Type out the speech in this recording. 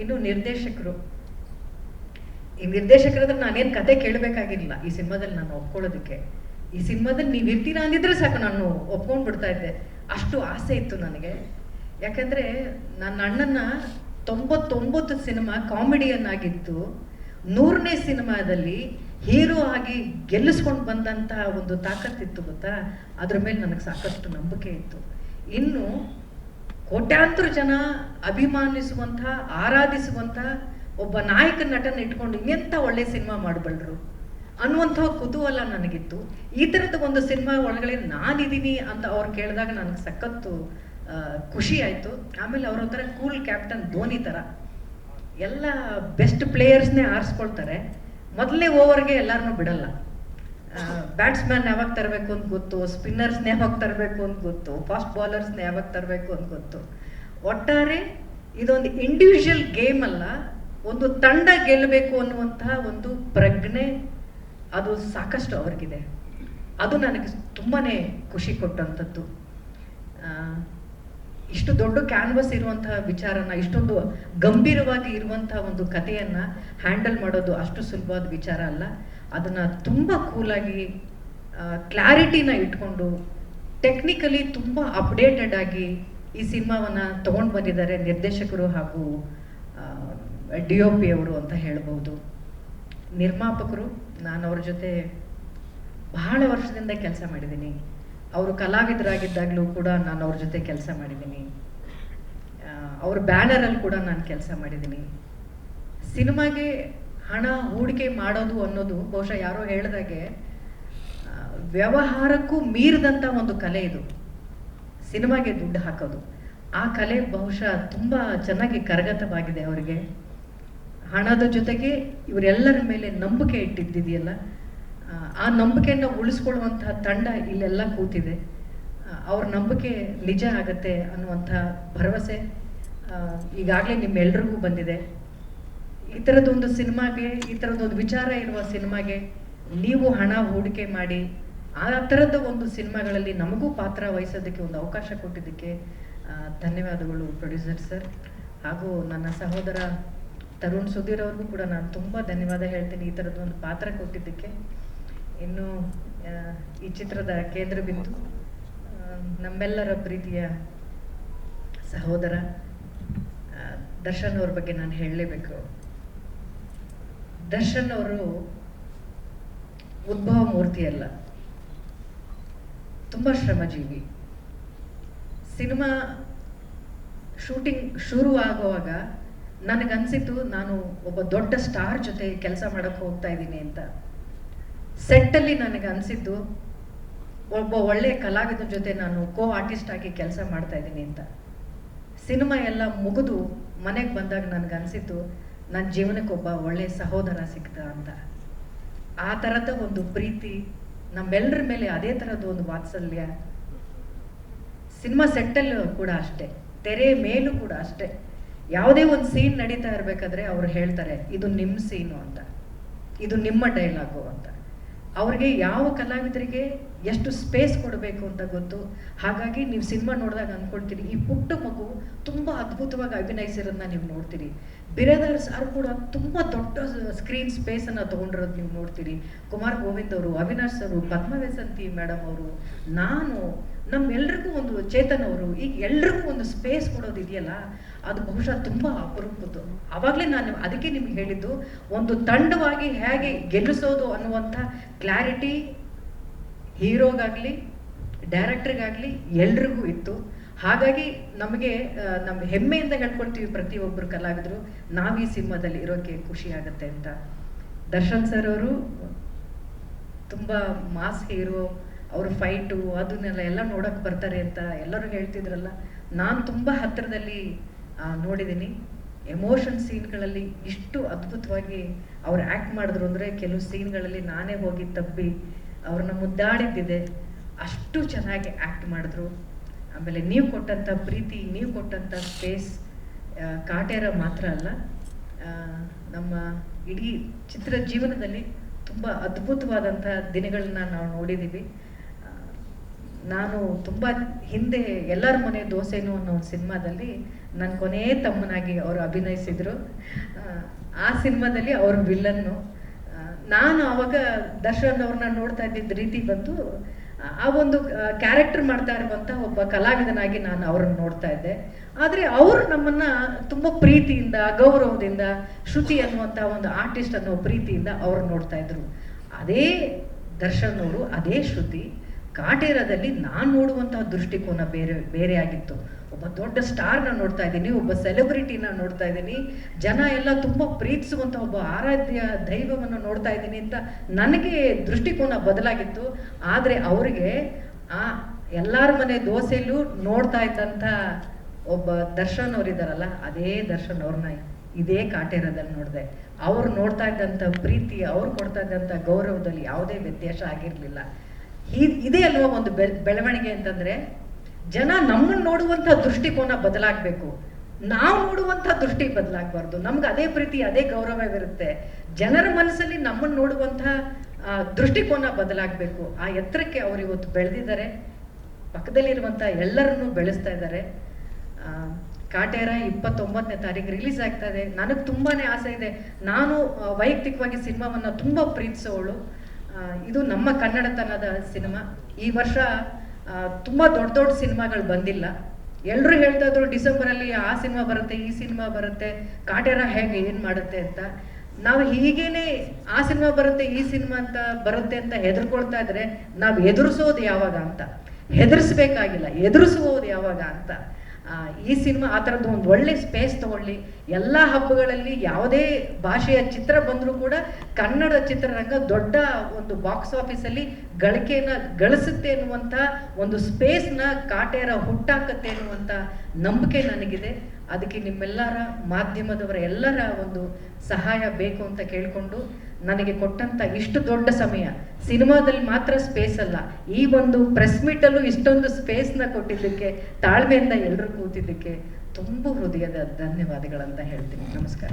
ಇನ್ನು ನಿರ್ದೇಶಕರು. ಈ ನಿರ್ದೇಶಕರಾದ್ರೆ ನಾನೇನು ಕತೆ ಕೇಳಬೇಕಾಗಿಲ್ಲ. ಈ ಸಿನಿಮಾದಲ್ಲಿ ನಾನು ಒಪ್ಕೊಳ್ಳೋದಕ್ಕೆ. ಈ ಸಿನಿಮಾದಲ್ಲಿ ನೀವು ಇರ್ತೀರಾ ಅಂದಿದ್ರೆ ಸಾಕು, ನಾನು ಒಪ್ಕೊಂಡು ಬಿಡ್ತಾ ಇದ್ದೆ. ಅಷ್ಟು ಆಸೆ ಇತ್ತು ನನಗೆ. ಯಾಕಂದ್ರೆ ನನ್ನ ಅಣ್ಣನ ತೊಂಬತ್ತೊಂಬತ್ತು ಸಿನಿಮಾ ಕಾಮಿಡಿಯನ್ನಾಗಿತ್ತು. ನೂರನೇ ಸಿನಿಮಾದಲ್ಲಿ ಹೀರೋ ಆಗಿ ಗೆಲ್ಲಿಸ್ಕೊಂಡು ಬಂದಂತಹ ಒಂದು ತಾಕತ್ತಿತ್ತು ಗೊತ್ತಾ? ಅದ್ರ ಮೇಲೆ ನನಗೆ ಸಾಕಷ್ಟು ನಂಬಿಕೆ ಇತ್ತು. ಇನ್ನು ಕೋಟ್ಯಾಂತರ ಜನ ಅಭಿಮಾನಿಸುವಂಥ, ಆರಾಧಿಸುವಂಥ ಒಬ್ಬ ನಾಯಕ ನಟನ ಇಟ್ಕೊಂಡು ಇನ್ನೆಂಥ ಒಳ್ಳೆ ಸಿನಿಮಾ ಮಾಡಬಲ್ರು ಅನ್ನುವಂಥ ಕುತೂಹಲ ನನಗಿತ್ತು. ಈ ಥರದ ಒಂದು ಸಿನಿಮಾ ಒಳಗಡೆ ನಾನಿದ್ದೀನಿ ಅಂತ ಅವ್ರು ಕೇಳಿದಾಗ ನನಗೆ ಸಖತ್ತು ಖುಷಿ ಆಯಿತು. ಆಮೇಲೆ ಅವ್ರ ಒಂಥರ ಕೂಲ್ ಕ್ಯಾಪ್ಟನ್ ಧೋನಿ ಥರ ಎಲ್ಲ ಬೆಸ್ಟ್ ಪ್ಲೇಯರ್ಸ್ನೇ ಆರಿಸ್ಕೊಳ್ತಾರೆ. ಮೊದಲನೇ ಓವರ್ಗೆ ಎಲ್ಲರನ್ನೂ ಬಿಡಲ್ಲ. ಬ್ಯಾಟ್ಸ್ಮನ್ ಯಾವಾಗ ತರಬೇಕು ಅಂತ ಗೊತ್ತು ಸ್ಪಿನ್ನರ್ಸ್ನ ಯಾವಾಗ ತರಬೇಕು ಅಂತ ಗೊತ್ತು, ಫಾಸ್ಟ್ ಬಾಲರ್ಸ್ನ ಯಾವಾಗ ತರಬೇಕು ಅಂತ ಗೊತ್ತು. ಒಟ್ಟಾರೆ ಇದೊಂದು ಇಂಡಿವಿಜುವಲ್ ಗೇಮ್ ಅಲ್ಲ, ಒಂದು ತಂಡ ಗೆಲ್ಲಬೇಕು ಅನ್ನುವಂತಹ ಒಂದು ಪ್ರಜ್ಞೆ ಅದು ಸಾಕಷ್ಟು ಅವ್ರಿಗಿದೆ. ಅದು ನನಗೆ ತುಂಬಾ ಖುಷಿ ಕೊಟ್ಟಂಥದ್ದು. ಇಷ್ಟು ದೊಡ್ಡ ಕ್ಯಾನ್ವಸ್ ಇರುವಂತಹ ವಿಚಾರನ, ಇಷ್ಟೊಂದು ಗಂಭೀರವಾಗಿ ಇರುವಂತಹ ಒಂದು ಕಥೆಯನ್ನ ಹ್ಯಾಂಡಲ್ ಮಾಡೋದು ಅಷ್ಟು ಸುಲಭವಾದ ವಿಚಾರ ಅಲ್ಲ. ಅದನ್ನ ತುಂಬಾ ಕೂಲಾಗಿ ಕ್ಲಾರಿಟಿನ ಇಟ್ಕೊಂಡು ಟೆಕ್ನಿಕಲಿ ತುಂಬಾ ಅಪ್ಡೇಟೆಡ್ ಆಗಿ ಈ ಸಿನಿಮಾವನ್ನ ತಗೊಂಡು ಬಂದಿದ್ದಾರೆ ನಿರ್ದೇಶಕರು ಹಾಗೂ ಡಿ ಒ ಪಿ ಅವರು ಅಂತ ಹೇಳ್ಬೋದು. ನಿರ್ಮಾಪಕರು, ನಾನು ಅವ್ರ ಜೊತೆ ಬಹಳ ವರ್ಷದಿಂದ ಕೆಲಸ ಮಾಡಿದ್ದೀನಿ. ಅವರು ಕಲಾವಿದರಾಗಿದ್ದಾಗಲೂ ಕೂಡ ನಾನು ಅವ್ರ ಜೊತೆ ಕೆಲಸ ಮಾಡಿದ್ದೀನಿ. ಅವ್ರ ಬ್ಯಾನರಲ್ಲಿ ಕೂಡ ನಾನು ಕೆಲಸ ಮಾಡಿದ್ದೀನಿ. ಸಿನಿಮಾಗೆ ಹಣ ಹೂಡಿಕೆ ಮಾಡೋದು ಅನ್ನೋದು ಬಹುಶಃ ಯಾರೋ ಹೇಳಿದಾಗೆ ವ್ಯವಹಾರಕ್ಕೂ ಮೀರಿದಂಥ ಒಂದು ಕಲೆ ಇದು. ಸಿನಿಮಾಗೆ ದುಡ್ಡು ಹಾಕೋದು. ಆ ಕಲೆ ಬಹುಶಃ ತುಂಬ ಚೆನ್ನಾಗಿ ಕರಗತವಾಗಿದೆ ಅವರಿಗೆ. ಹಣದ ಜೊತೆಗೆ ಇವರೆಲ್ಲರ ಮೇಲೆ ನಂಬಿಕೆ ಇಟ್ಟಿದ್ದಿದೆಯಲ್ಲ ಆ, ನಂಬಿಕೆಯನ್ನು ಉಳಿಸ್ಕೊಳ್ಳುವಂತಹ ತಂಡ ಇಲ್ಲೆಲ್ಲ ಕೂತಿದೆ. ಅವ್ರ ನಂಬಿಕೆ ನಿಜ ಆಗತ್ತೆ ಅನ್ನುವಂಥ ಭರವಸೆ ಈಗಾಗಲೇ ನಿಮ್ಮೆಲ್ಲರಿಗೂ ಬಂದಿದೆ. ಈ ಥರದ್ದೊಂದು ಸಿನಿಮಾಗೆ, ಈ ಥರದ್ದೊಂದು ವಿಚಾರ ಇರುವ ಸಿನಿಮಾಗೆ ನೀವು ಹಣ ಹೂಡಿಕೆ ಮಾಡಿ, ಆ ಥರದ ಒಂದು ಸಿನಿಮಾಗಳಲ್ಲಿ ನಮಗೂ ಪಾತ್ರ ವಹಿಸೋದಕ್ಕೆ ಒಂದು ಅವಕಾಶ ಕೊಟ್ಟಿದ್ದಕ್ಕೆ ಧನ್ಯವಾದಗಳು ಪ್ರೊಡ್ಯೂಸರ್ ಸರ್. ಹಾಗೂ ನನ್ನ ಸಹೋದರ ತರುಣ್ ಸುಧೀರ್ ಅವ್ರಿಗೂ ಕೂಡ ನಾನು ತುಂಬ ಧನ್ಯವಾದ ಹೇಳ್ತೀನಿ ಈ ಥರದ್ದು ಒಂದು ಪಾತ್ರ ಕೊಟ್ಟಿದ್ದಕ್ಕೆ. ಇನ್ನು ಈ ಚಿತ್ರದ ಕೇಂದ್ರ ಬಿಂದು ನಮ್ಮೆಲ್ಲರ ಪ್ರೀತಿಯ ಸಹೋದರ ದರ್ಶನ್ ಅವ್ರ ಬಗ್ಗೆ ನಾನು ಹೇಳಲೇಬೇಕು. ದರ್ಶನ್ ಅವರು ಉದ್ಭವ ಮೂರ್ತಿ ಅಲ್ಲ. ತುಂಬ ಶ್ರಮಜೀವಿ. ಸಿನಿಮಾ ಶೂಟಿಂಗ್ ಶುರು ಆಗುವಾಗ ನನಗನ್ಸಿತ್ತು, ನಾನು ಒಬ್ಬ ದೊಡ್ಡ ಸ್ಟಾರ್ ಜೊತೆ ಕೆಲಸ ಮಾಡಕ್ಕೆ ಹೋಗ್ತಾ ಇದ್ದೀನಿ ಅಂತ. ಸೆಟ್ಟಲ್ಲಿ ನನಗೆ ಒಬ್ಬ ಒಳ್ಳೆಯ ಕಲಾವಿದನ ಜೊತೆ ನಾನು ಕೋ ಆರ್ಟಿಸ್ಟ್ ಆಗಿ ಕೆಲಸ ಮಾಡ್ತಾ ಇದ್ದೀನಿ ಅಂತ. ಸಿನಿಮಾ ಎಲ್ಲ ಮುಗಿದು ಮನೆಗೆ ಬಂದಾಗ ನನಗೆ ನನ್ನ ಜೀವನಕ್ಕೆ ಒಬ್ಬ ಒಳ್ಳೆ ಸಹೋದರ ಸಿಕ್ತ ಅಂತ. ಆ ಥರದ ಒಂದು ಪ್ರೀತಿ ನಮ್ಮೆಲ್ಲರ ಮೇಲೆ ಅದೇ ಥರದ ಒಂದು ವಾತ್ಸಲ್ಯ ಸಿನಿಮಾ ಸೆಟ್ಟಲ್ಲೂ ಕೂಡ ಅಷ್ಟೇ, ತೆರೆ ಮೇಲೂ ಕೂಡ ಅಷ್ಟೇ. ಯಾವುದೇ ಒಂದು ಸೀನ್ ನಡೀತಾ ಇರಬೇಕಾದ್ರೆ ಅವ್ರು ಹೇಳ್ತಾರೆ, ಇದು ನಿಮ್ಮ ಸೀನು ಅಂತ, ಇದು ನಿಮ್ಮ ಡೈಲಾಗು ಅಂತ. ಅವ್ರಿಗೆ ಯಾವ ಕಲಾವಿದರಿಗೆ ಎಷ್ಟು ಸ್ಪೇಸ್ ಕೊಡಬೇಕು ಅಂತ ಗೊತ್ತು. ಹಾಗಾಗಿ ನೀವು ಸಿನಿಮಾ ನೋಡಿದಾಗ ಅಂದ್ಕೊಳ್ತೀರಿ ಈ ಪುಟ್ಟ ಮಗು ತುಂಬ ಅದ್ಭುತವಾಗಿ ಅಭಿನಯಿಸಿರೋದನ್ನ ನೀವು ನೋಡ್ತೀರಿ. ಬಿರೇದರ್ ಅವರು ಕೂಡ ತುಂಬ ದೊಡ್ಡ ಸ್ಕ್ರೀನ್ ಸ್ಪೇಸನ್ನು ತೊಗೊಂಡಿರೋದು ನೀವು ನೋಡ್ತೀರಿ. ಕುಮಾರ್ ಗೋವಿಂದ್ ಅವರು, ಅವಿನಾಶ್ ಅವರು, ಪದ್ಮವ್ಯಸಂತಿ ಮೇಡಮ್ ಅವರು, ನಾನು, ನಮ್ಮೆಲ್ರಿಗೂ ಒಂದು ಚೇತನ್ ಅವರು, ಈಗ ಎಲ್ರಿಗೂ ಒಂದು ಸ್ಪೇಸ್ ಕೊಡೋದು ಇದೆಯಲ್ಲ, ಅದು ಬಹುಶಃ ತುಂಬ ಅಪರೂಪದ್ದು. ಆವಾಗಲೇ ನಾನು ಅದಕ್ಕೆ ನಿಮ್ಗೆ ಹೇಳಿದ್ದು, ಒಂದು ತಂಡವಾಗಿ ಹೇಗೆ ಗೆಲ್ಲಿಸೋದು ಅನ್ನುವಂಥ ಕ್ಲಾರಿಟಿ ಹೀರೋಗಾಗಲಿ, ಡೈರೆಕ್ಟ್ರಿಗಾಗಲಿ ಎಲ್ರಿಗೂ ಇತ್ತು. ಹಾಗಾಗಿ ನಮಗೆ ನಮ್ಮ ಹೆಮ್ಮೆಯಿಂದ ಹೇಳ್ಕೊಳ್ತೀವಿ ಪ್ರತಿಯೊಬ್ಬರು ಕಲಾವಿದರು, ನಾವು ಈ ಸಿನಿಮಾದಲ್ಲಿ ಇರೋಕ್ಕೆ ಖುಷಿ ಆಗುತ್ತೆ ಅಂತ. ದರ್ಶನ್ ಸರ್ ಅವರು ತುಂಬ ಮಾಸ್ ಹೀರೋ, ಅವ್ರ ಫೈಟು, ಅದನ್ನೆಲ್ಲ ಎಲ್ಲ ನೋಡಕ್ಕೆ ಬರ್ತಾರೆ ಅಂತ ಎಲ್ಲರೂ ಹೇಳ್ತಿದ್ರಲ್ಲ. ನಾನು ತುಂಬ ಹತ್ತಿರದಲ್ಲಿ ನೋಡಿದ್ದೀನಿ ಎಮೋಷನ್ ಸೀನ್ಗಳಲ್ಲಿ ಇಷ್ಟು ಅದ್ಭುತವಾಗಿ ಅವ್ರು ಆ್ಯಕ್ಟ್ ಮಾಡಿದ್ರು ಅಂದರೆ ಕೆಲವು ಸೀನ್ಗಳಲ್ಲಿ ನಾನೇ ಹೋಗಿ ತಪ್ಪಿ ಅವ್ರನ್ನ ಮುದ್ದಾಡಿದ್ದಿದೆ. ಅಷ್ಟು ಚೆನ್ನಾಗಿ ಆ್ಯಕ್ಟ್ ಮಾಡಿದ್ರು. ಆಮೇಲೆ ನೀವು ಕೊಟ್ಟಂಥ ಪ್ರೀತಿ, ನೀವು ಕೊಟ್ಟಂಥ ಸ್ಪೇಸ್ ಕಾಟೇರ ಮಾತ್ರ ಅಲ್ಲ. ನಮ್ಮ ಇಡೀ ಚಿತ್ರ ಜೀವನದಲ್ಲಿ ತುಂಬ ಅದ್ಭುತವಾದಂಥ ದಿನಗಳನ್ನ ನಾವು ನೋಡಿದ್ದೀವಿ ನಾನು ತುಂಬ ಹಿಂದೆ ಎಲ್ಲರ ಮನೆ ದೋಸೆನು ಅನ್ನೋ ಒಂದು ಸಿನಿಮಾದಲ್ಲಿ ನನ್ನ ಕೊನೆಯ ತಮ್ಮನಾಗಿ ಅವರು ಅಭಿನಯಿಸಿದರು. ಆ ಸಿನಿಮಾದಲ್ಲಿ ಅವರು ವಿಲ್ಲನ್ನು ನಾನು ಅವಾಗ ದರ್ಶನ್ ಅವ್ರನ್ನ ನೋಡ್ತಾ ಇದ್ದಿದ್ದ ರೀತಿ ಬಂದು, ಆ- ಒಂದು ಕ್ಯಾರೆಕ್ಟರ್ ಮಾಡ್ತಾ ಇರುವಂತ ಒಬ್ಬ ಕಲಾವಿದನಾಗಿ ನಾನು ಅವ್ರನ್ನ ನೋಡ್ತಾ ಇದ್ದೆ. ಆದರೆ ಅವರು ನಮ್ಮನ್ನ ತುಂಬಾ ಪ್ರೀತಿಯಿಂದ, ಗೌರವದಿಂದ, ಶ್ರುತಿ ಅನ್ನುವಂಥ ಒಂದು ಆರ್ಟಿಸ್ಟ್ ಅನ್ನೋ ಪ್ರೀತಿಯಿಂದ ಅವ್ರು ನೋಡ್ತಾ ಇದ್ರು. ಅದೇ ದರ್ಶನ್ ಅವರು ಅದೇ ಶ್ರುತಿ, ಕಾಟೇರದಲ್ಲಿ ನಾನು ನೋಡುವಂತಹ ದೃಷ್ಟಿಕೋನ ಬೇರೆ ಬೇರೆ ಆಗಿತ್ತು. ಒಬ್ಬ ದೊಡ್ಡ ಸ್ಟಾರ್ನ ನೋಡ್ತಾ ಇದ್ದೀನಿ, ಒಬ್ಬ ಸೆಲೆಬ್ರಿಟಿನ ನೋಡ್ತಾ ಇದ್ದೀನಿ. ಜನ ಎಲ್ಲ ತುಂಬ ಪ್ರೀತಿಸುವಂಥ ಒಬ್ಬ ಆರಾಧ್ಯ ದೈವವನ್ನು ನೋಡ್ತಾ ಇದ್ದೀನಿ ಅಂತ ನನಗೆ ದೃಷ್ಟಿಕೋನ ಬದಲಾಗಿತ್ತು. ಆದರೆ ಅವರಿಗೆ, ಆ ಎಲ್ಲರ ಮನೆ ದೋಸೆಯಲ್ಲೂ ನೋಡ್ತಾ ಇದ್ದಂಥ ಒಬ್ಬ ದರ್ಶನ್ ಅವರಿದ್ದಾರಲ್ಲ ಅದೇ ದರ್ಶನ್ ಅವ್ರನ್ನ ಇದೇ ಕಾಟೇರದಲ್ಲಿ ನೋಡಿದೆ. ಅವ್ರು ನೋಡ್ತಾ ಇದ್ದಂಥ ಪ್ರೀತಿ, ಅವ್ರು ಕೊಡ್ತಾ ಇದ್ದಂಥ ಗೌರವದಲ್ಲಿ ಯಾವುದೇ ವ್ಯತ್ಯಾಸ ಆಗಿರಲಿಲ್ಲ. ಇದೇ ಅಲ್ವಾ ಒಂದು ಬೆಳವಣಿಗೆ ಅಂತಂದ್ರೆ ಜನ ನಮ್ಮನ್ನು ನೋಡುವಂಥ ದೃಷ್ಟಿಕೋನ ಬದಲಾಗಬೇಕು. ನಾವು ನೋಡುವಂಥ ದೃಷ್ಟಿ ಬದಲಾಗಬಾರ್ದು. ನಮ್ಗೆ ಅದೇ ಪ್ರೀತಿ, ಅದೇ ಗೌರವವಿರುತ್ತೆ. ಜನರ ಮನಸ್ಸಲ್ಲಿ ನಮ್ಮನ್ನು ನೋಡುವಂಥ ದೃಷ್ಟಿಕೋನ ಬದಲಾಗಬೇಕು. ಆ ಎತ್ತರಕ್ಕೆ ಅವ್ರು ಇವತ್ತು ಬೆಳೆದಿದ್ದಾರೆ. ಪಕ್ಕದಲ್ಲಿರುವಂಥ ಎಲ್ಲರನ್ನೂ ಬೆಳೆಸ್ತಾ ಇದ್ದಾರೆ. ಕಾಟೇರ ಇಪ್ಪತ್ತೊಂಬತ್ತನೇ ತಾರೀಕು ರಿಲೀಸ್ ಆಗ್ತಾ ಇದೆ. ನನಗೆ ತುಂಬಾನೇ ಆಸೆ ಇದೆ. ನಾನು ವೈಯಕ್ತಿಕವಾಗಿ ಸಿನಿಮಾವನ್ನು ತುಂಬ ಪ್ರೀತಿಸೋಳು. ಇದು ನಮ್ಮ ಕನ್ನಡತನದ ಸಿನಿಮಾ. ಈ ವರ್ಷ ತುಂಬ ದೊಡ್ಡ ದೊಡ್ಡ ಸಿನಿಮಾಗಳು ಬಂದಿಲ್ಲ. ಎಲ್ಲರೂ ಹೇಳ್ತಾ ಇದ್ರು ಡಿಸೆಂಬರಲ್ಲಿ ಆ ಸಿನಿಮಾ ಬರುತ್ತೆ, ಈ ಸಿನಿಮಾ ಬರುತ್ತೆ, ಕಾಟೇರ ಹೇಗೆ ಏನು ಮಾಡುತ್ತೆ ಅಂತ. ನಾವು ಹೀಗೇನೆ ಆ ಸಿನಿಮಾ ಬರುತ್ತೆ, ಈ ಸಿನಿಮಾ ಅಂತ ಬರುತ್ತೆ ಅಂತ ಹೆದರ್ಕೊಳ್ತಾ ಇದ್ರೆ ನಾವು ಎದುರಿಸೋದು ಯಾವಾಗ ಅಂತ. ಹೆದರ್ಸ್ಬೇಕಾಗಿಲ್ಲ ಎದುರಿಸುವುದು ಯಾವಾಗ ಅಂತ. ಈ ಸಿನಿಮಾ ಆ ಥರದ್ದು ಒಂದು ಒಳ್ಳೆ ಸ್ಪೇಸ್ ತಗೊಳ್ಳಿ. ಎಲ್ಲ ಹಬ್ಬಗಳಲ್ಲಿ ಯಾವುದೇ ಭಾಷೆಯ ಚಿತ್ರ ಬಂದರೂ ಕೂಡ ಕನ್ನಡ ಚಿತ್ರರಂಗ ದೊಡ್ಡ ಒಂದು ಬಾಕ್ಸ್ ಆಫೀಸಲ್ಲಿ ಗಳಿಕೆಯನ್ನು ಗಳಿಸುತ್ತೆ ಎನ್ನುವಂಥ ಒಂದು ಸ್ಪೇಸ್ನ ಕಾಟೇರ ಹುಟ್ಟಾಕತ್ತೆ ಎನ್ನುವಂಥ ನಂಬಿಕೆ ನನಗಿದೆ. ಅದಕ್ಕೆ ನಿಮ್ಮೆಲ್ಲರ ಮಾಧ್ಯಮದವರ ಎಲ್ಲರ ಒಂದು ಸಹಾಯ ಬೇಕು ಅಂತ ಕೇಳಿಕೊಂಡು ನನಗೆ ಕೊಟ್ಟಂತ ಇಷ್ಟು ದೊಡ್ಡ ಸಮಯ. ಸಿನಿಮಾದಲ್ಲಿ ಮಾತ್ರ ಸ್ಪೇಸ್ ಅಲ್ಲ. ಈ ಒಂದು ಪ್ರೆಸ್ ಮೀಟಲ್ಲೂ ಇಷ್ಟೊಂದು ಸ್ಪೇಸ್ನ ಕೊಟ್ಟಿದ್ದಕ್ಕೆ, ತಾಳ್ಮೆಯಿಂದ ಎಲ್ಲರೂ ಕೂತಿದ್ದಕ್ಕೆ ತುಂಬ ಹೃದಯದ ಧನ್ಯವಾದಗಳಂತ ಹೇಳ್ತೀನಿ. ನಮಸ್ಕಾರ.